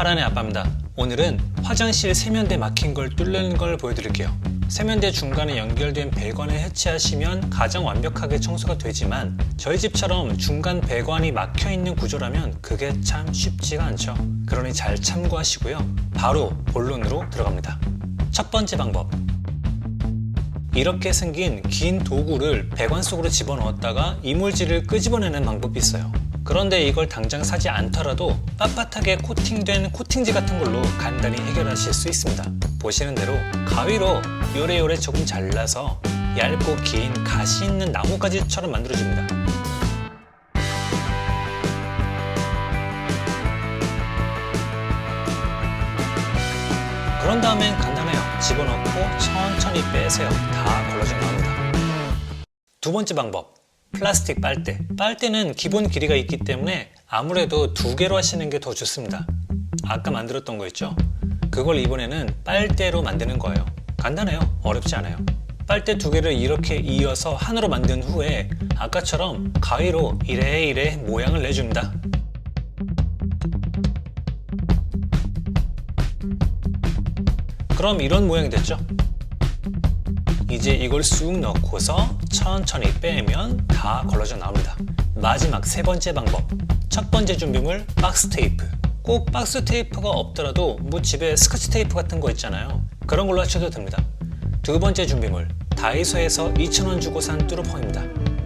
하란의 아빠입니다. 오늘은 화장실 세면대 막힌 걸 뚫는 걸 보여드릴게요. 세면대 중간에 연결된 배관을 해체하시면 가장 완벽하게 청소가 되지만 저희 집처럼 중간 배관이 막혀 있는 구조라면 그게 참 쉽지가 않죠. 그러니 잘 참고하시고요. 바로 본론으로 들어갑니다. 첫 번째 방법. 이렇게 생긴 긴 도구를 배관 속으로 집어넣었다가 이물질을 끄집어내는 방법이 있어요. 그런데 이걸 당장 사지 않더라도 빳빳하게 코팅된 코팅지 같은 걸로 간단히 해결하실 수 있습니다. 보시는 대로 가위로 요래요래 조금 잘라서 얇고 긴 가시 있는 나뭇가지처럼 만들어줍니다. 그런 다음엔 간단해요. 집어넣고 천천히 빼세요. 다 걸러져 나옵니다. 두 번째 방법. 플라스틱 빨대. 빨대는 기본 길이가 있기 때문에 아무래도 두 개로 하시는 게 더 좋습니다. 아까 만들었던 거 있죠? 그걸 이번에는 빨대로 만드는 거예요. 간단해요. 어렵지 않아요. 빨대 두 개를 이렇게 이어서 하나로 만든 후에 아까처럼 가위로 이래 이래 모양을 내줍니다. 그럼 이런 모양이 됐죠? 이제 이걸 쑥 넣고서 천천히 빼면 다 걸러져 나옵니다. 마지막 세 번째 방법. 첫 번째 준비물 박스 테이프. 꼭 박스 테이프가 없더라도 뭐 집에 스카치 테이프 같은 거 있잖아요. 그런 걸로 하셔도 됩니다. 두 번째 준비물. 다이소에서 2,000원 주고 산 뚜루펑입니다.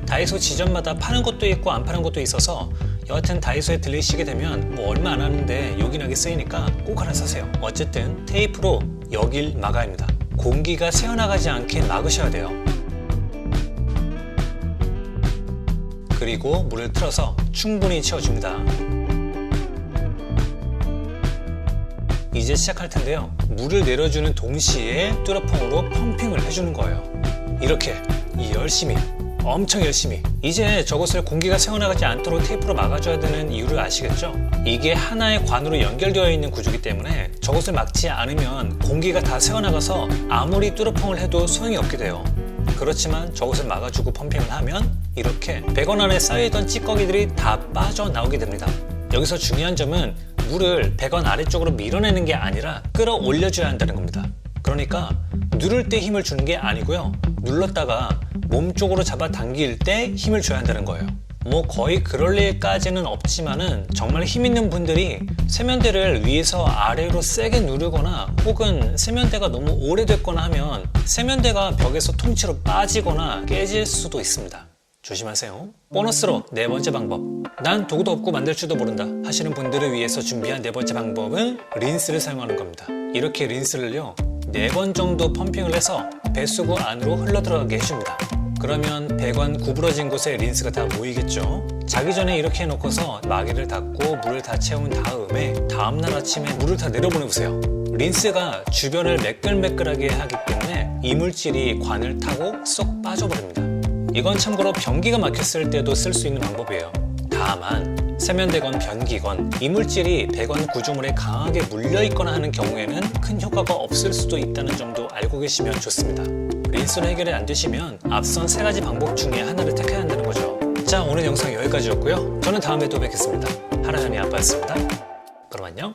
다이소 지점마다 파는 것도 있고 안 파는 것도 있어서 여하튼 다이소에 들리시게 되면 뭐 얼마 안 하는데 요긴하게 쓰이니까 꼭 하나 사세요. 어쨌든 테이프로 여길 막아야 합니다. 공기가 새어나가지 않게 막으셔야 돼요. 그리고 물을 틀어서 충분히 채워줍니다. 이제 시작할 텐데요. 물을 내려주는 동시에 뚜러펑으로 펌핑을 해주는 거예요. 이렇게 열심히 엄청 열심히 이제 저것을 공기가 새어나가지 않도록 테이프로 막아줘야 되는 이유를 아시겠죠? 이게 하나의 관으로 연결되어 있는 구조이기 때문에 저것을 막지 않으면 공기가 다 새어나가서 아무리 뚜러펑을 해도 소용이 없게 돼요. 그렇지만 저것을 막아주고 펌핑을 하면 이렇게 배관 안에 쌓여있던 찌꺼기들이 다 빠져나오게 됩니다. 여기서 중요한 점은 물을 배관 아래쪽으로 밀어내는 게 아니라 끌어올려줘야 한다는 겁니다. 그러니까 누를 때 힘을 주는 게 아니고요. 눌렀다가 몸 쪽으로 잡아 당길 때 힘을 줘야 한다는 거예요. 뭐 거의 그럴 일까지는 없지만은 정말 힘 있는 분들이 세면대를 위에서 아래로 세게 누르거나 혹은 세면대가 너무 오래됐거나 하면 세면대가 벽에서 통째로 빠지거나 깨질 수도 있습니다. 조심하세요. 보너스로 네 번째 방법. 난 도구도 없고 만들 줄도 모른다 하시는 분들을 위해서 준비한 네 번째 방법은 린스를 사용하는 겁니다. 이렇게 린스를요, 네 번 정도 펌핑을 해서 배수구 안으로 흘러들어가게 해줍니다. 그러면 배관 구부러진 곳에 린스가 다 모이겠죠. 자기 전에 이렇게 해놓고서 마개를 닫고 물을 다 채운 다음에 다음날 아침에 물을 다 내려보내보세요. 린스가 주변을 매끌매끌하게 하기 때문에 이물질이 관을 타고 쏙 빠져버립니다. 이건 참고로 변기가 막혔을 때도 쓸 수 있는 방법이에요. 다만 세면대건 변기건 이물질이 배관 구조물에 강하게 물려 있거나 하는 경우에는 큰 효과가 없을 수도 있다는 점도 알고 계시면 좋습니다. 린스로 해결이 안 되시면 앞선 세 가지 방법 중에 하나를 택해야 한다는 거죠. 자 오늘 영상 여기까지였고요. 저는 다음에 또 뵙겠습니다. 하나현이 아빠였습니다. 그럼 안녕.